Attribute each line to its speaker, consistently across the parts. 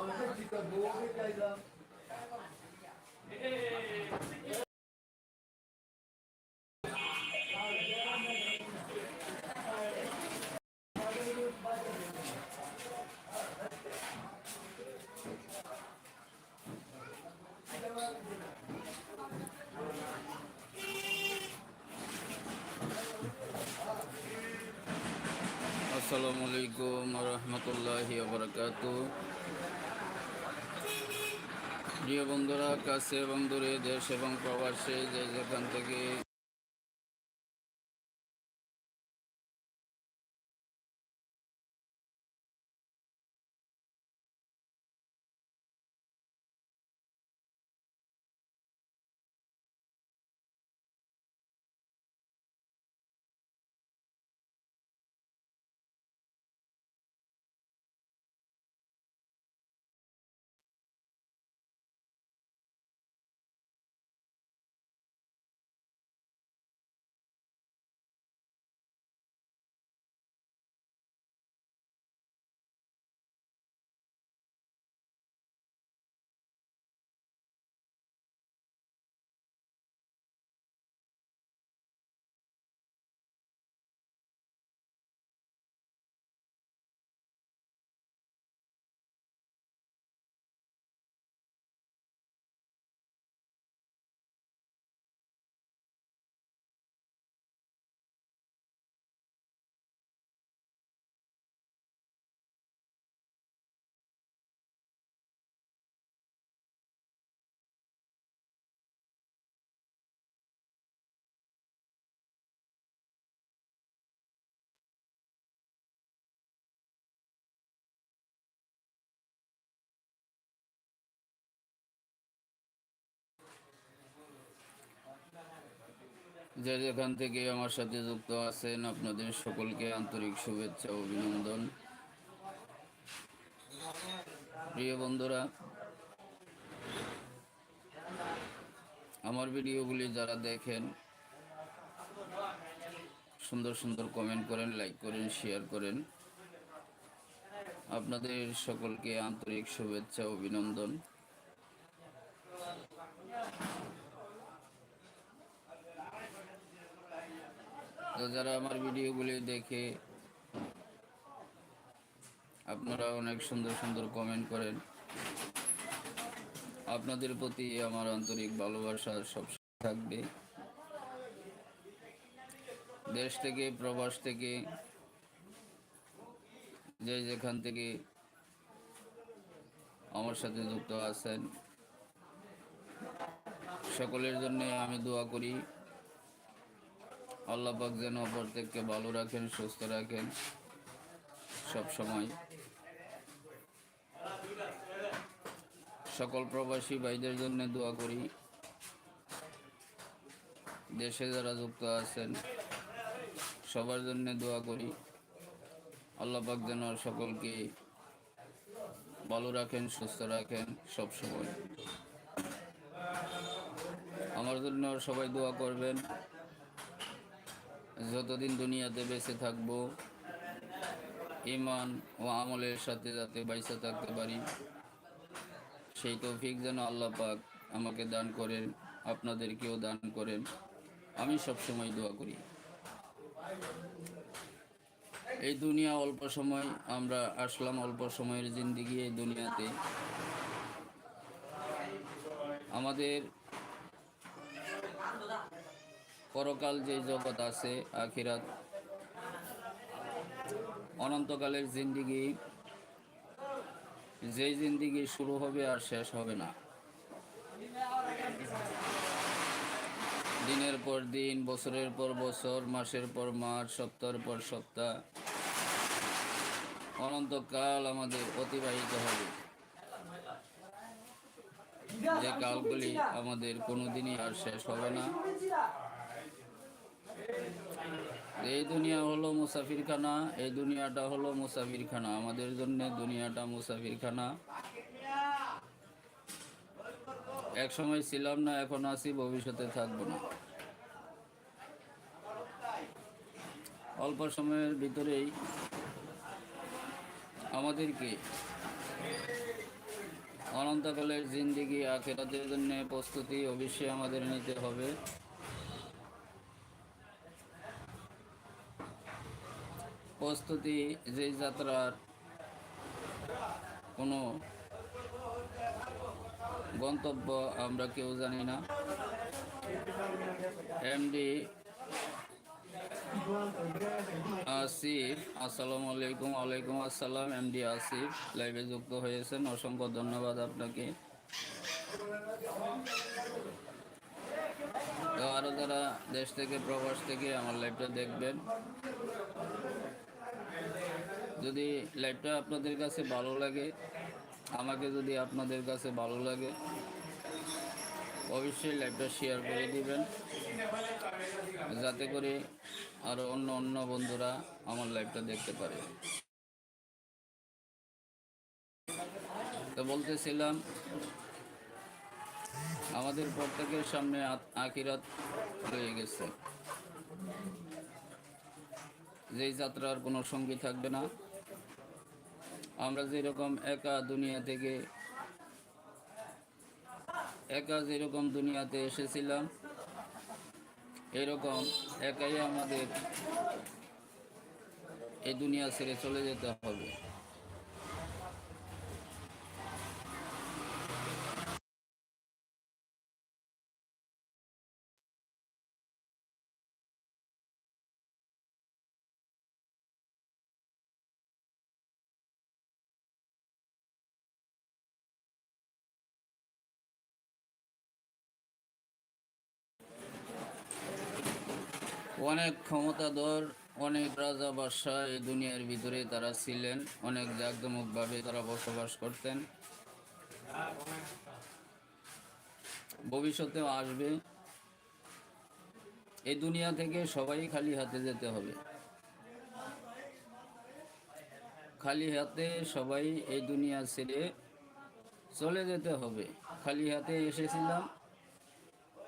Speaker 1: Olha, fica boa e cai lá. কাছে এবং দূরে দেশ এবং প্রবাসে যে যেখান থেকে যে যেখান থেকে আমার সাথে যুক্ত আছেন, আপনাদের সকলকে আন্তরিক শুভেচ্ছা অভিনন্দন। প্রিয় বন্ধুরা, আমার ভিডিওগুলি যারা দেখেন, সুন্দর সুন্দর কমেন্ট করেন লাইক করেন শেয়ার করেন। আপনাদের সকলকে আন্তরিক শুভেচ্ছা অভিনন্দন। তো যারা আমার ভিডিওগুলি দেখে আপনারা অনেক সুন্দর সুন্দর কমেন্ট করেন। আপনাদের প্রতি আমার আন্তরিক ভালোবাসা সব থাকবে। দেশ থেকে, প্রবাস থেকে, যে যেখান থেকে আমার সাথে যুক্ত আছেন, সকলের জন্য আমি দোয়া করি। আল্লাহ পাক যেন প্রত্যেককে ভালো রাখেন, সুস্থ রাখেন সব সময়। সকল প্রবাসী ভাইদের জন্য দোয়া করি। দেশে যারা যুক্ত আছেন, সবার জন্য দোয়া করি। আল্লাহ পাক যেন সকলকে ভালো রাখেন, সুস্থ রাখেন সব সময়। আমার জন্য সবাই দোয়া করবেন। যতদিন দুনিয়াতে বেঁচে থাকব ইমান ও আমলের সাথে যাতে বাইসে থাকতে পারি, সেই তৌফিক যেন আল্লাহ পাক আমাকে দান করেন, আপনাদেরকেও দান করেন। আমি সবসময় দোয়া করি। এই দুনিয়া অল্প সময়, আমরা আসলাম অল্প সময়ের জিন্দিগি এই দুনিয়াতে। আমাদের পরকাল যে জগৎ আছে, আখিরাত, অনন্তকালের জিন্দিগি যেই জিন্দিগি শুরু হবে আর শেষ হবে না। দিনের পর দিন, বছরের পর বছর, মাসের পর মাস, সপ্তাহের পর সপ্তাহ, অনন্তকাল আমাদের অতিবাহিত হবে। যে কালগুলি আমাদের কোনোদিনই আর শেষ হবে না। এই দুনিয়া হলো মুসাফিরখানা, এই দুনিয়াটা হলো মুসাফিরখানা। আমাদের জন্য দুনিয়াটা মুসাফিরখানা। এক সময় ছিলাম না, এখন আছি, ভবিষ্যতে থাকব না। অল্প সময়ের ভিতরেই আমাদেরকে অনন্তকালের জিন্দিগি আখেরাতের জন্য প্রস্তুতি অবশ্যই আমাদের নিতে হবে। প্রস্তুতি যে যাত্রার কোনো গন্তব্য আমরা কেউ জানি না। এমডি আসিফ, আসসালামু আলাইকুম, ওয়ালাইকুম আসসালাম। এমডি আসিফ লাইভে যুক্ত হয়েছেন, অসংখ্য ধন্যবাদ আপনাকে। তো আরও যারা দেশ থেকে, প্রবাস থেকে আমার লাইভটা দেখবেন। যদি লাইভটা আপনাদের কাছে ভালো লাগে, আমাকে যদি আপনাদের কাছে ভালো লাগে, অবশ্যই লাইভটা শেয়ার করে দিবেন। যাতে করে আরও অন্য অন্য বন্ধুরা আমার লাইভটা দেখতে পারে। তো বলতেছিলাম, আমাদের প্রত্যেকের সামনে আ- আখিরাত রয়ে গেছে। যেই যাত্রার কোনো সঙ্গী থাকবে না। আমরা যেরকম একা দুনিয়া থেকে, একা যেরকম দুনিয়াতে এসেছিলাম, এরকম একাই আমাদের এই দুনিয়া ছেড়ে চলে যেতে হবে। অনেক ক্ষমতাধর, অনেক রাজা বাদশাহ এই দুনিয়ার ভিতরে তারা ছিলেন। অনেক জাঁকজমকভাবে তারা বসবাস করতেন। ভবিষ্যতেও আসবে। এই দুনিয়া থেকে সবাই খালি হাতে যেতে হবে। খালি হাতে সবাই এই দুনিয়া ছেড়ে চলে যেতে হবে। খালি হাতে এসেছিলাম।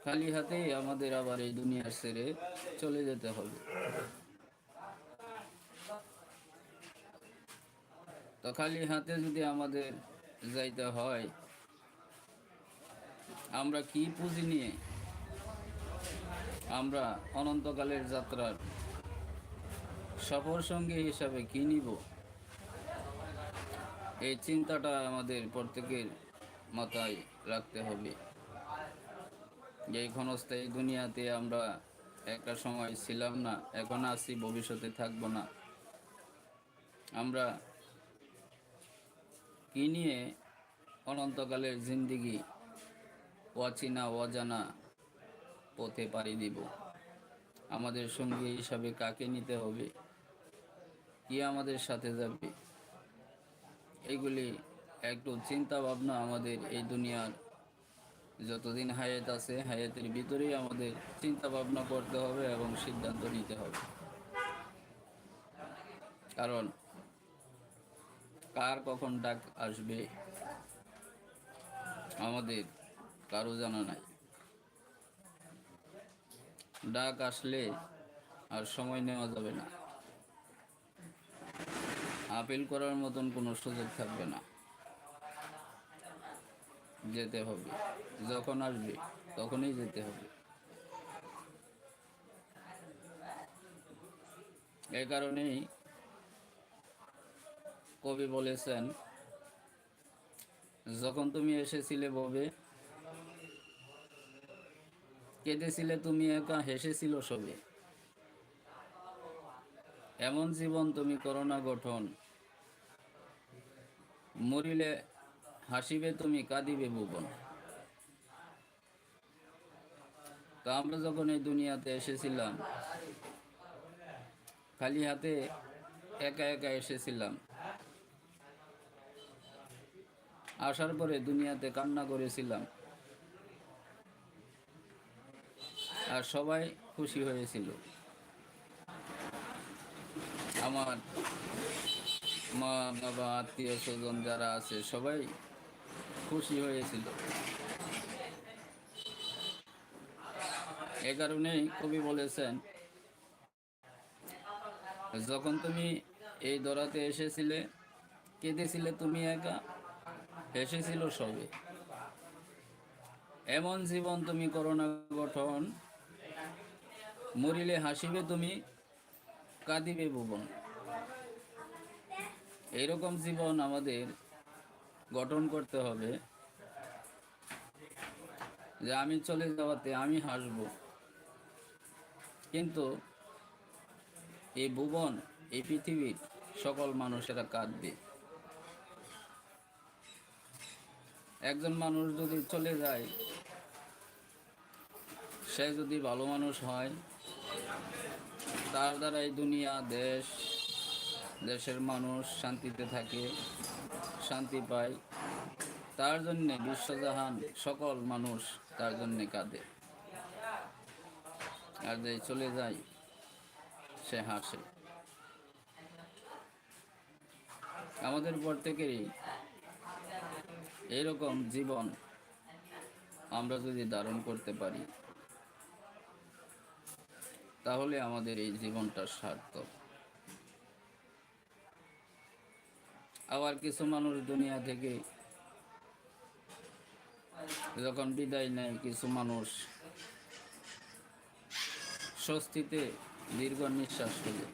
Speaker 1: খালি হাতেই আমাদের আবার এই দুনিয়া ছেড়ে চলে যেতে হবে। তো খালি হাতে যদি আমাদের যাইতে হয়, আমরা কি পুঁজি নিয়ে আমরা অনন্তকালের যাত্রার সফর সঙ্গী হিসাবে কি নিব? এই চিন্তাটা আমাদের প্রত্যেকের মাথায় রাখতে হবে। এই ক্ষণস্থায়ী দুনিয়াতে আমরা একটা সময় ছিলাম না, এখন আছি, ভবিষ্যতে থাকব না। আমরা কি নিয়ে অনন্তকালের জিন্দিগি অচেনা, অজানা পথে পাড়ি দিব? আমাদের সঙ্গী হিসাবে কাকে নিতে হবে? কি আমাদের সাথে যাবে? এগুলি একটু চিন্তা ভাবনা আমাদের এই দুনিয়ার যতদিন হায়াত আছে, হায়াতের ভিতরেই আমাদের চিন্তা ভাবনা করতে হবে এবং সিদ্ধান্ত নিতে হবে। কারণ, কার কখন ডাক আসবে, আমাদের কারও জানা নাই। ডাক আসলে আর সময় নেওয়া যাবে না। আপিল করার মতন কোনো সুযোগ থাকবে না। যেতে হবে। যখন আসবে, তখনই যেতে হবে। এই কারণেই কবি বলেছেন, যখন তুমি এসেছিলে ববে, কেঁদেছিলে তুমি একা, হেসেছিল সবে। এমন জীবন তুমি করোনা গঠন। মরিলে হাসিবে তুমি, কাঁদিবে ভুবন। তো আমরা যখন এই দুনিয়াতে এসেছিলাম, খালি হাতে একা একা এসেছিলাম, আসার পরে দুনিয়াতে কান্না করেছিলাম, আর সবাই খুশি হয়েছিল। আমার মা, বাবা, আত্মীয় স্বজন যারা আছে, সবাই খুশি হয়েছিল। এ কারণেই কবি বলেছেন, যখন তুমি এই দরাতে এসেছিলে, কেঁদেছিলে তুমি একা? হেসেছিল সবে। এমন জীবন তুমি করোনা গঠন। মরিলে হাসিবে তুমি, কাঁদিবে ভুবন। এইরকম জীবন আমাদের গঠন করতে হবে। যে আমি চলে যাওয়াতে আমি হাসব। কিন্তু এই ভুবন, এই পৃথিবীর সকল মানুষেরা কাঁদবে। একজন মানুষ যদি চলে যায়, সে যদি ভালো মানুষ হয়, তার দ্বারা এই দুনিয়া, দেশ, দেশের মানুষ শান্তিতে থাকে। শান্তি পায় তার জন্যে বিশ্বজাহান সকল মানুষ তার জন্যে কাঁদে। আর যে চলে যায়, সে হাসে। আমাদের প্রত্যেকেরই এইরকম জীবন আমরা যদি ধারণ করতে পারি, তাহলে আমাদের এই জীবনটা সার্থক। আবার কিছু মানুষ দুনিয়া থেকে যখন বিদায় নেয় কিছু মানুষ, স্বস্তিতে দীর্ঘ নিঃশ্বাস ফেলে।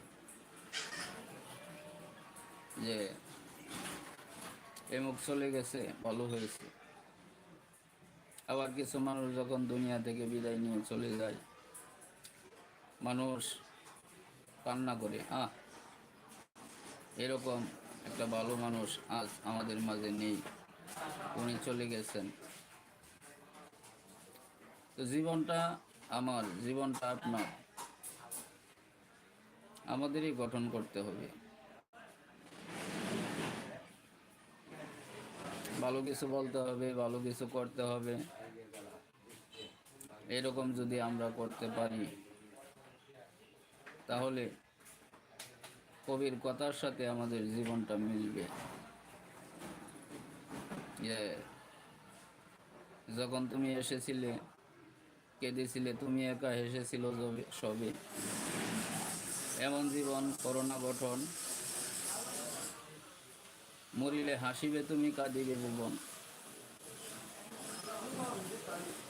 Speaker 1: যে এমুক চলে গেছে, ভালো হয়েছে। আবার কিছু মানুষ যখন দুনিয়া থেকে বিদায় নিয়ে চলে যায়, মানুষ কান্না করে, আহ, এরকম একটা ভালো মানুষ আজ আমাদের মাঝে নেই। উনি চলে গেছেন। তো জীবনটা আমার, জীবনটা আপনার। আমাদেরই গঠন করতে হবে। ভালো কিছু বলতে হবে, ভালো কিছু করতে হবে। এরকম যদি আমরা করতে পারি, তাহলে কবির কথার সাথে আমাদের জীবনটা মিলবে। যখন তুমি এসেছিলে, কেঁদেছিলে, তুমি একা হেসেছিল সবে। এমন জীবন, করোনা গঠন। মরিলে হাসিবে তুমি, কাঁদিবে ভুবন।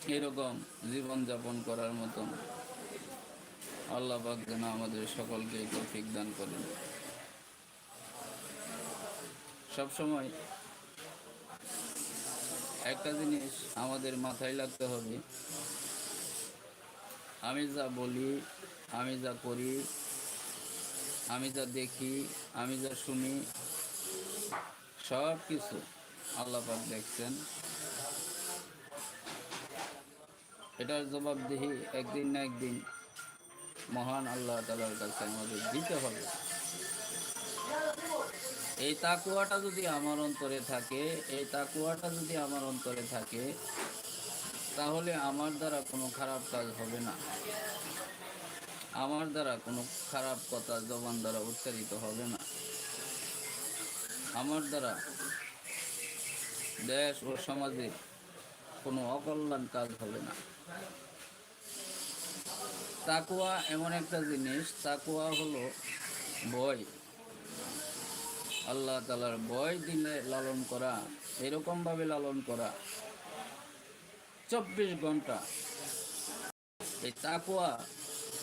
Speaker 1: এরকম জীবন যাপন করার মতন। আল্লাহ যেন আমাদের সকলকে তৌফিক দান করেন। সবসময় একটা জিনিস আমাদের মাথায় লাগতে হবে, আমি যা বলি, আমি যা করি, আমি যা দেখি, আমি যা শুনি সব কিছু আল্লাহ পাক দেখছেন। এটার জবাবদিহি একদিন না একদিন মহান আল্লাহ তালার কাছে আমাদের দিতে হবে। এই তাকুয়াটা যদি আমার অন্তরে থাকে, এই তাকুয়াটা যদি আমার অন্তরে থাকে, তাহলে আমার দ্বারা কোনো খারাপ কাজ হবে না। আমার দ্বারা কোনো খারাপ কথা জবান দ্বারা উচ্চারিত হবে না। আমার দ্বারা দেশ ও সমাজে কোনো অকল্যাণ কাজ হবে না। তাকুয়া এমন একটা জিনিস তাকুয়া হলো ভয়। আল্লাহ তালার ভয় দিলে লালন করা, এরকমভাবে লালন করা। চব্বিশ ঘণ্টা এই তাকুয়া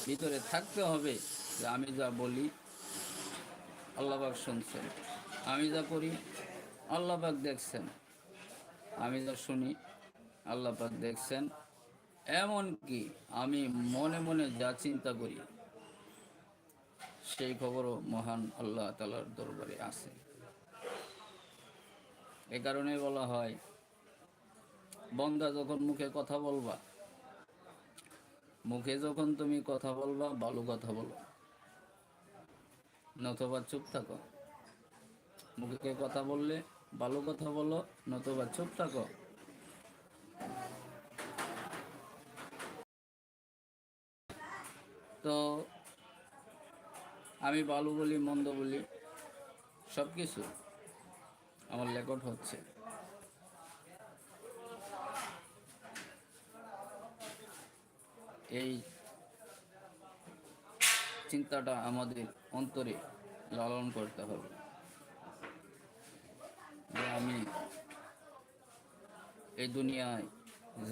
Speaker 1: ভিতরে থাকতে হবে যে আমি যা বলি আল্লাহবাক শুনছেন। আমি যা করি আল্লাহবাক দেখছেন। আমি যা শুনি আল্লাপাক দেখছেন। এমনকি আমি মনে মনে যা চিন্তা করি, সেই খবরও মহান আল্লাহ তালার দরবারে আছে। এ কারণে বলা হয়, বন্দা যখন মুখে কথা বলবা, মুখে যখন তুমি কথা বলবা ভালো কথা বলো। নতবা চুপ থাকো। মুখে কথা বললে ভালো কথা বলো, নতবা চুপ থাকো। তো আমি ভালো বলি, মন্দ বলি সব কিছু আমার রেকর্ড হচ্ছে। এই চিন্তাটা আমাদের অন্তরে লালন করতে হবে। যে আমি এই দুনিয়ায়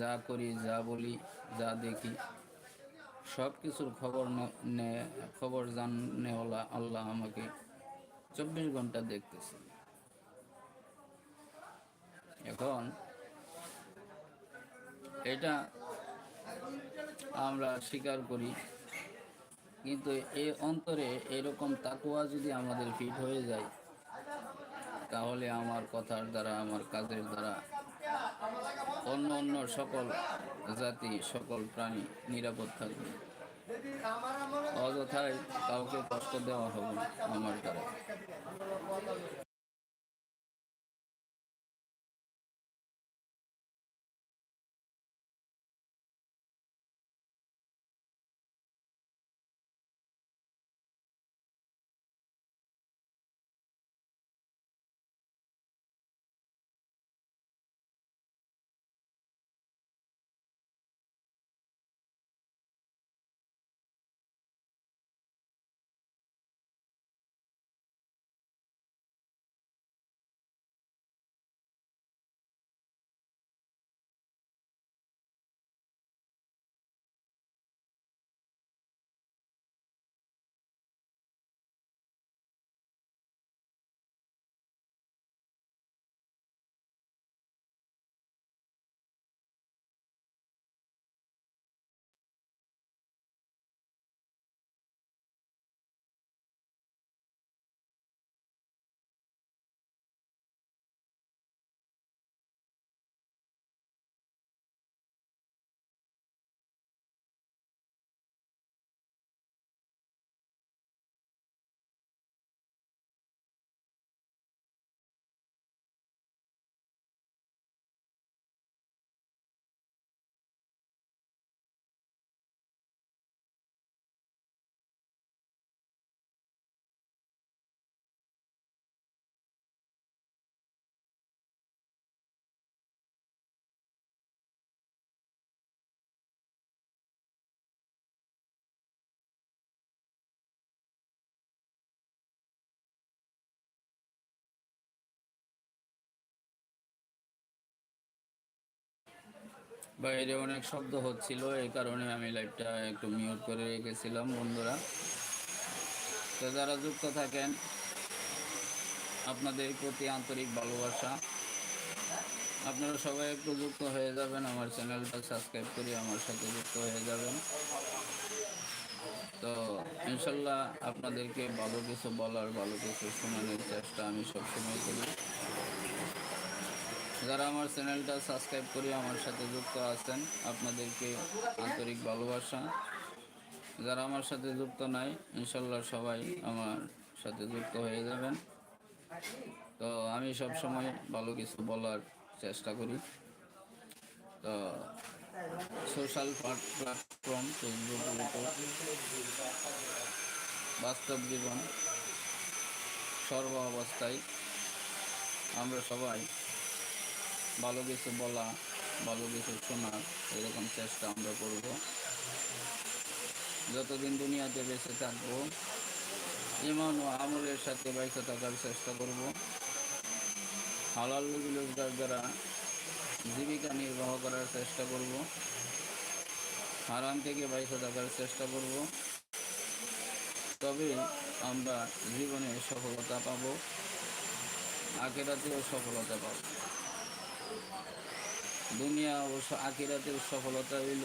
Speaker 1: যা করি, যা বলি, যা দেখি সব কিছুর খবর খবর জানেওয়ালা আল্লাহ আমাকে চব্বিশ ঘণ্টা দেখতেছে। এখন এটা আমরা স্বীকার করি, কিন্তু এই অন্তরে এরকম তাকুয়া যদি আমাদের ফিট হয়ে যায়, তাহলে আমার কথার দ্বারা, আমার কাজের দ্বারা অন্য অন্য সকল জাতি, সকল প্রাণী নিরাপদ থাকবে। অযথায় কাউকে কষ্ট দেওয়া হবে আমার দ্বারা। বাইরে অনেক শব্দ হচ্ছিল, এই কারণে আমি লাইভটা একটু মিউট করে রেখেছিলাম, বন্ধুরা। তো যারা যুক্ত থাকেন, আপনাদের প্রতি আন্তরিক ভালোবাসা। আপনারা সবাই একটু যুক্ত হয়ে যাবেন, আমার চ্যানেলটা সাবস্ক্রাইব করে আমার সাথে যুক্ত হয়ে যাবেন। তো ইনশাল্লাহ আপনাদেরকে ভালো কিছু বলার, ভালো কিছু শোনানোর চেষ্টা আমি সবসময় করি। যারা আমার চ্যানেলটা সাবস্ক্রাইব করে আমার সাথে যুক্ত আছেন, আপনাদেরকে আন্তরিক ভালোবাসা। যারা আমার সাথে যুক্ত নাই ইনশাল্লাহ সবাই আমার সাথে যুক্ত হয়ে যাবেন। তো আমি সব সময় ভালো কিছু বলার চেষ্টা করি। তো সোশ্যাল প্ল্যাটফর্ম, ফেসবুক বাস্তব জীবন সর্ব অবস্থায় আমরা সবাই ভালো কিছু বলা, ভালো কিছু শোনার এরকম চেষ্টা আমরা করব। যতদিন দুনিয়াতে বেঁচে থাকব ইমান ও আমলের সাথে বেঁচে থাকার চেষ্টা করব। হালাল রুজি রোজগার দ্বারা জীবিকা নির্বাহ করার চেষ্টা করব। হারাম থেকে বেঁচে থাকার চেষ্টা করব। তবে আমরা জীবনে সফলতা পাব, আখেরাতেও সফলতা পাব। দুনিয়া স- আখিরাতের সফলতা হইল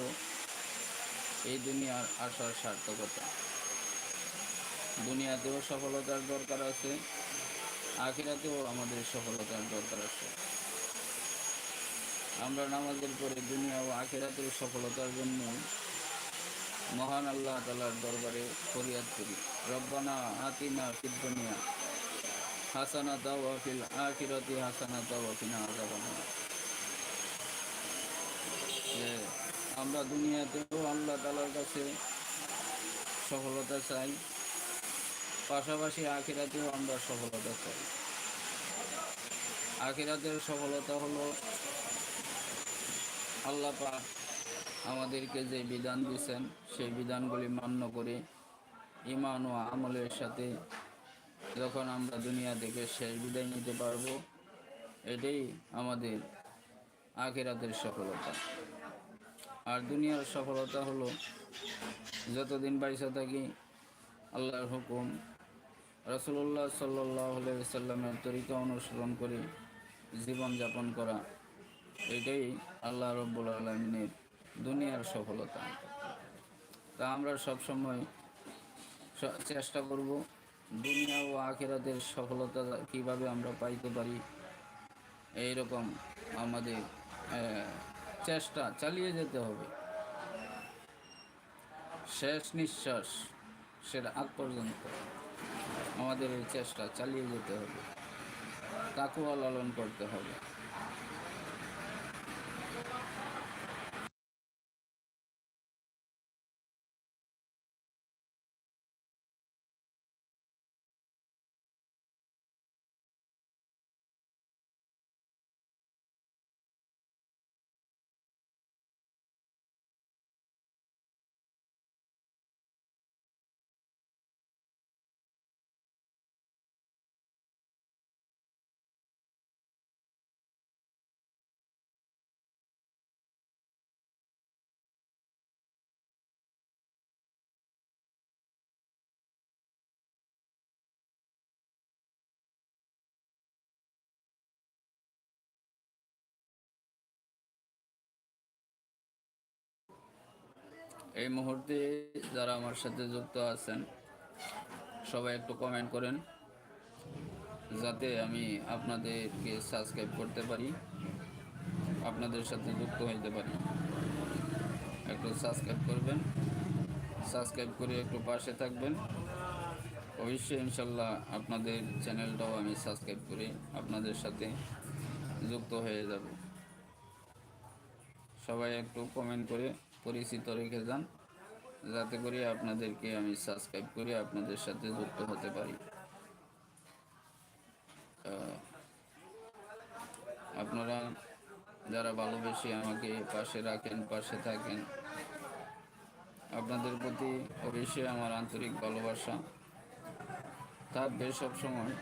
Speaker 1: এই দুনিয়ার আশার সার্থকতা। দুনিয়াতেও সফলতার দরকার আছে, আখিরাতেও আমাদের সফলতার দরকার আছে। আমরা নামাজের পরে দুনিয়া ও আখিরাতের সফলতার জন্য মহান আল্লাহ তালার দরবারে ফরিয়াদ করি। রব্বানা আতিনা ফিদ দুনিয়া হাসানা দাও ফিল আখিরাতি হাসানা দাও ফিনা আযাবান আমরা দুনিয়াতেও আল্লাহ তালার কাছে সফলতা চাই, পাশাপাশি আখিরাতেও আমরা সফলতা চাই। আখিরাতের সফলতা হলো আল্লাহ পাক আমাদেরকে যে বিধান দিয়েছেন, সেই বিধানগুলি মান্য করে ইমান ও আমলের সাথে যখন আমরা দুনিয়া থেকে শেষ বিদায় নিতে পারব, এটাই আমাদের আখেরাতের সফলতা। আর দুনিয়ার সফলতা হলো যতদিন বাইসা থাকি, আল্লাহর হুকুম রসুল্লাহ সাল্লাহ সাল্লামের তরিকা অনুসরণ করে জীবনযাপন করা, এটাই আল্লাহ রব্বুল আলমিনের দুনিয়ার সফলতা। তা আমরা সবসময় চেষ্টা করব দুনিয়া ও আখেরাতের সফলতা কীভাবে আমরা পাইতে পারি? এই রকম আমাদের চেষ্টা চালিয়ে যেতে হবে। শেষ নিঃশ্বাস সেটা আগ পর্যন্ত আমাদের এই চেষ্টা চালিয়ে যেতে হবে। তাকুয়া লালন করতে হবে। এই মুহূর্তে যারা আমার সাথে যুক্ত আছেন, সবাই একটু কমেন্ট করেন, যাতে আমি আপনাদেরকে সাবস্ক্রাইব করতে পারি, আপনাদের সাথে যুক্ত হইতে পারি। একটু সাবস্ক্রাইব করবেন সাবস্ক্রাইব করে একটু পাশে থাকবেন। অবশ্যই ইনশাল্লাহ আপনাদের চ্যানেলটাও আমি সাবস্ক্রাইব করে আপনাদের সাথে যুক্ত হয়ে যাব। সবাই একটু কমেন্ট করে পরিচিত রেখে যান যাতে করে আপনাদেরকে আমি সাবস্ক্রাইব করে আপনাদের সাথে যুক্ত হতে পারি। আপনারা যারা ভালোবেসে আমাকে পাশে রাখেন, পাশে থাকেন, আপনাদের প্রতি অবশ্যই আমার আন্তরিক ভালোবাসা। থাকবে সবসময়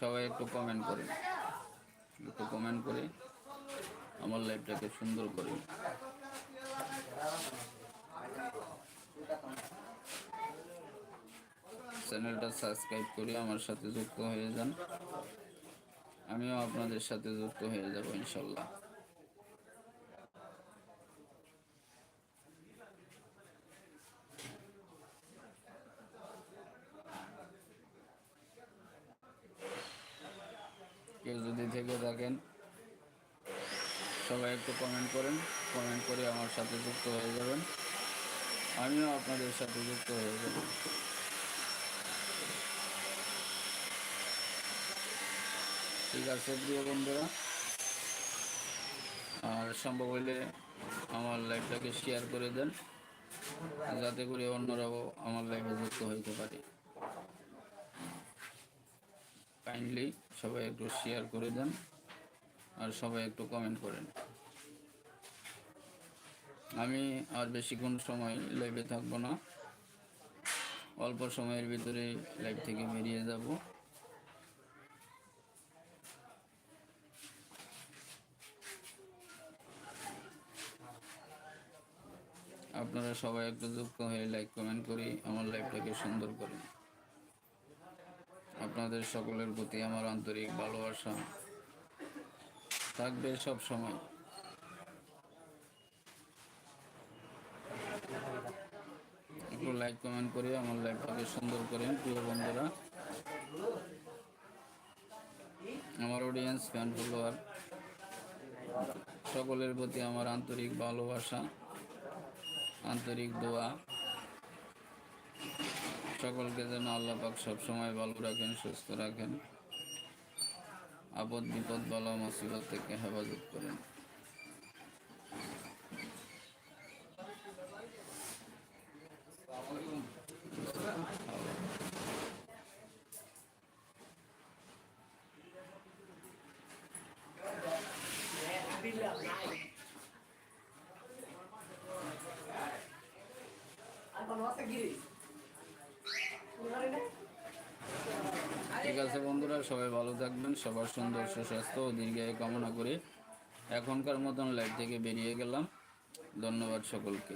Speaker 1: সবাই একটু কমেন্ট করেন। একটু কমেন্ট করে, আমার লাইফটাকে সুন্দর করে। চ্যানেলটা সাবস্ক্রাইব করে আমার সাথে যুক্ত হয়ে যান। আমিও আপনাদের সাথে যুক্ত হয়ে যাব, ইনশাল্লাহ কেউ যদি থেকে থাকেন, সবাই একটু কমেন্ট করেন কমেন্ট করে আমার সাথে যুক্ত হয়ে যাবেন। আমিও আপনাদের সাথে যুক্ত হয়ে যাব। ঠিক আছে, প্রিয় বন্ধুরা। আর সম্ভব হলে আমার লাইফটাকে শেয়ার করে দেন, যাতে করে অন্যরাও আমার লাইফে যুক্ত হইতে পারে। কাইন্ডলি সবাই একটু শেয়ার করে দেন আর সবাই একটু কমেন্ট করেন। আমি আর বেশিক্ষণ সময় লাইভে থাকব না। অল্প সময়ের ভিতরে লাইভ থেকে বেরিয়ে যাব। আপনারা সবাই একটু যুক্ত হয়ে লাইক কমেন্ট করি আমার লাইভটাকে সুন্দর করেন আপনাদের সকলের প্রতি আমার আন্তরিক ভালোবাসা থাকবে সব সময়। একটু লাইক কমেন্ট করে আমার লাইফটাকে সুন্দর করেন, প্রিয় বন্ধুরা। আমার অডিয়েন্স ফ্যান ফলোয়ার সকলের প্রতি আমার আন্তরিক ভালোবাসা, আন্তরিক দোয়া। সকলকে যেন আল্লাহ পাক সবসময় ভালো রাখেন, সুস্থ রাখেন। আপদ বিপদ বলা মুসিবত থেকে হেফাজত করেন। সবাই ভালো থাকবেন, সবার সুন্দর, সুস্বাস্থ্য ও দীর্ঘায়ু কামনা করে এখনকার মতন লাইভ থেকে বেরিয়ে গেলাম। ধন্যবাদ সকলকে।